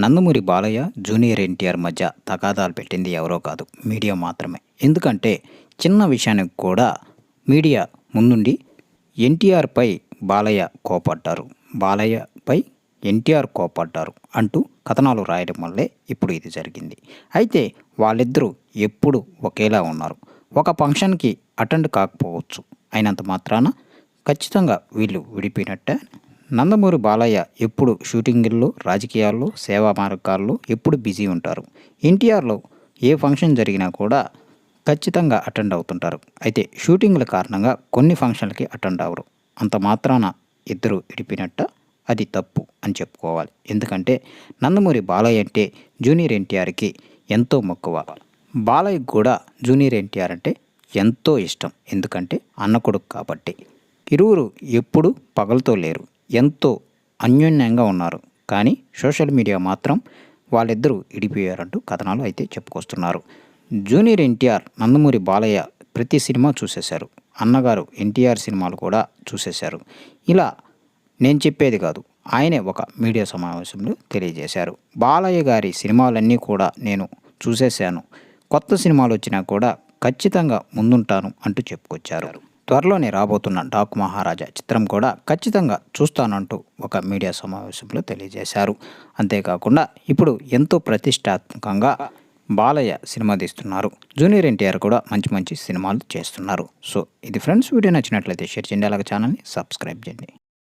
Nandamuri Balayya junior NTR మధ్య తగాదాలు పెట్టింది ఎవరో కాదు మీడియా మాత్రమే. ఎందుకంటే చిన్న విషయానికి కూడా మీడియా ముందుండి ఎన్టీఆర్పై బాలయ్య కోపడ్డారు. బాలయ్యపై ఎన్టీఆర్ కోపడ్డారు అంటూ కథనాలు రాయడం వల్లే ఇప్పుడు ఇది జరిగింది. అయితే వాళ్ళిద్దరూ ఎప్పుడు ఒకేలా ఉన్నారు. ఒక ఫంక్షన్కి అటెండ్ కాకపోవచ్చు. అయినంత మాత్రాన ఖచ్చితంగా వీళ్ళు విడిపోయినట్టే నందమూరి బాలయ్య ఎప్పుడు షూటింగుల్లో రాజకీయాల్లో సేవా మార్గాల్లో ఎప్పుడు బిజీ ఉంటారు? ఎన్టీఆర్లో ఏ ఫంక్షన్ జరిగినా కూడా ఖచ్చితంగా అటెండ్ అవుతుంటారు. అయితే షూటింగ్ల కారణంగా కొన్ని ఫంక్షన్లకి అటెండ్ అవ్వరు. అంత మాత్రాన ఇద్దరు ఇడిపినట్ట అది తప్పు అని చెప్పుకోవాలి. ఎందుకంటే నందమూరి బాలయ్య అంటే జూనియర్ ఎన్టీఆర్కి ఎంతో మక్కువ. బాలయ్య కూడా జూనియర్ ఎన్టీఆర్ అంటే ఎంతో ఇష్టం. ఎందుకంటే అన్న కొడుకు కాబట్టి. ఇరువురు ఎప్పుడు పగలతో లేరు. ఎంతో అన్యోన్యంగా ఉన్నారు. కానీ సోషల్ మీడియా మాత్రం వాళ్ళిద్దరూ ఇడిపోయారంటూ కథనాలు అయితే చెప్పుకొస్తున్నారు. జూనియర్ ఎన్టీఆర్ నందమూరి బాలయ్య ప్రతి సినిమా చూసేశారు. అన్నగారు ఎన్టీఆర్ సినిమాలు కూడా చూసేశారు. ఇలా నేను చెప్పేది కాదు ఆయనే ఒక మీడియా సమావేశంలో తెలియజేశారు. బాలయ్య గారి సినిమాలన్నీ కూడా నేను చూసేశాను. కొత్త సినిమాలు వచ్చినా కూడా ఖచ్చితంగా ముందుంటాను అంటూ చెప్పుకొచ్చారు. త్వరలోనే రాబోతున్న డాక్ మహారాజా చిత్రం కూడా ఖచ్చితంగా చూస్తానంటూ ఒక మీడియా సమావేశంలో తెలియజేశారు. అంతేకాకుండా ఇప్పుడు ఎంతో ప్రతిష్టాత్మకంగా బాలయ్య సినిమా తీస్తున్నారు. జూనియర్ ఎన్టీఆర్ కూడా మంచి మంచి సినిమాలు చేస్తున్నారు. సో ఇది ఫ్రెండ్స్ వీడియో నచ్చినట్లయితే షేర్ చేయండి. అలాగే ఛానల్ని సబ్స్క్రైబ్ చేయండి.